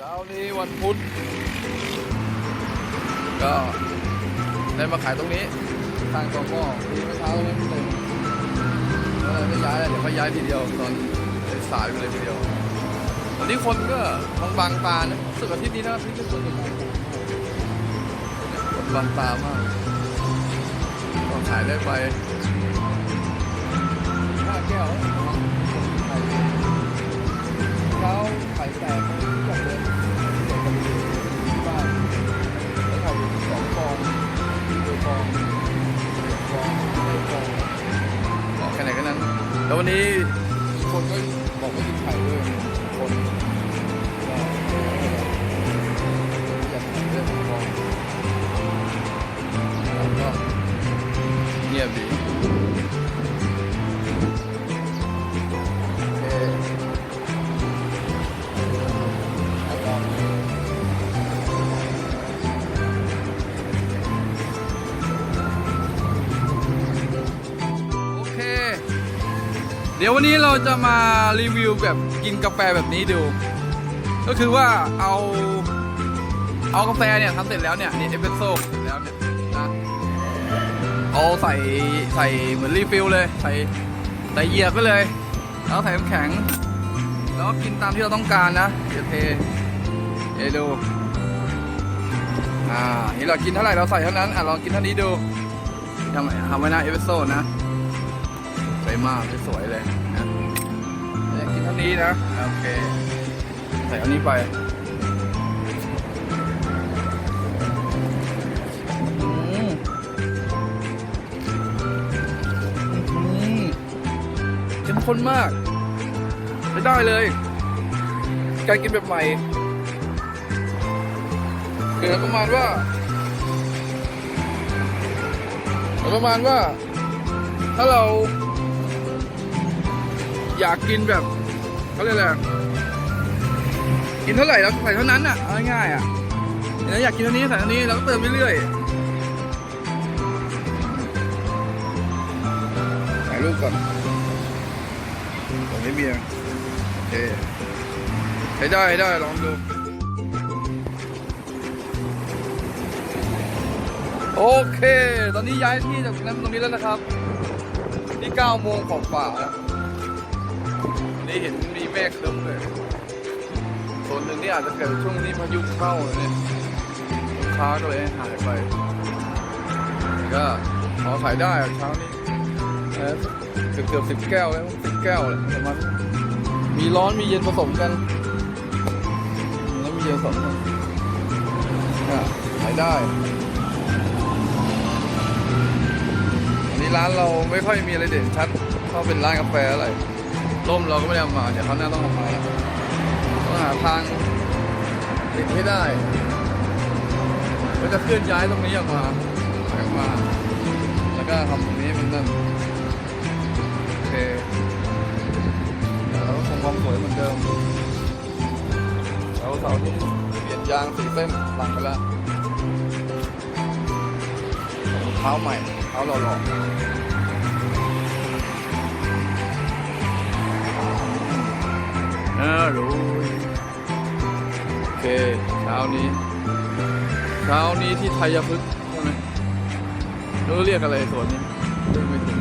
เช้านี้วันพุธก็ได้มาขายตรงนี้ทางกองก็มีเมื่อเช้าตรงนี้เต็มก็เลยไม่ย้ายเดี๋ยวก็ย้ายทีเดียวตอนสายไปเลยทีเดียววันนี้คนก็บางบางตานะสึกอาทิตย์นี้นะอาทิตย์ที่คนจะคนบางตามากก็ขายได้ไปห้าแก้วแล้วขายเช้าขายแตกไม่รู้จัก แล้ววันนี้คนก็บอกว่าติดไข่ด้วยคนอยากเรื่องของแล้วก็เงียบดี เดี๋ยววันนี้เราจะมารีวิวแบบกินกาแฟแบบนี้ดู ก็คือว่าเอาเอากาแฟเนี่ยทำเสร็จแล้วเนี่ยนี่เอสเปรสโซ่เสร็จแล้วเนี่ยนะเอาใส่ใส่เหมือนรีฟิลเลย ใส่ใส่เหยียบไปเลย แล้วใส่น้ำแข็ง แล้วก็กินตามที่เราต้องการนะเดี๋ยวเทเทดูอ่านี่เรากินเท่าไหร่เราใส่เท่านั้นอะลองกินเท่านี้ดูทำทำไว้หน้าเอสเปรสโซ่นะ มากสวยเลยนะเนี่ยกินเท่านี้นะโอเคใส่อันนี้ไปอืมอืมเข้มข้นมากไม่ได้เลย การกินแบบใหม่คือประมาณว่าประมาณว่า ถ้าเรา อยากกินแบบเขาเรียกอะไรอะกินเท่าไหร่เราใส่เท่านั้นอะเอาง่ายๆอะแล้วอยากกินเท่านี้ใส่เท่านี้เราก็เติมเรื่อยๆถ่ายรูปก่อนตรงนี้เบียร์โอเคใช้ได้ใช้ได้ลองดูโอเค ตอนนี้ย้ายที่จากนั้นตรงนี้แล้วนะครับ นี่9โมงของฝ่าแล้ว นี่เห็นมีเมฆครึ้มเลย ส่วนหนึ่งนี่อาจจะเกิดช่วงนี้พายุเข้าเนี่ยช้าก็เลยหายไปก็พอขายได้เช้านี้เกือบเกือบสิบแก้วแล้วสิบแก้วเลยประมาณมีร้อนมีเย็นผสมกันแล้วมีเย็นผสมกันอะขายได้อันนี้ร้านเราไม่ค่อยมีอะไรเด่นชัด เข้าเป็นร้านกาแฟอะไร ร่มเราก็ไม่ได้เอามา เดี๋ยวเขาวหน้าต้องเอามาต้องหาทางติดให้ได้ก็จะเคลื่อนย้ายตรงนี้ออกมาออกมา แล้วก็ทำตรงนี้ให้มันนั่นโอเคแล้วคงความสวยเหมือนเดิมแล้วเสาร์นี้เปลี่ยนยางสีเส้นหลังไปแล้วเท้าใหม่เท้าหล่อๆ น่ารู้โอเคเช้านี้เช้านี้ที่ไทยพฤกษ์ใช่ไหมรู้เรียกอะไรส่วนนี้เรียกไม่ถึง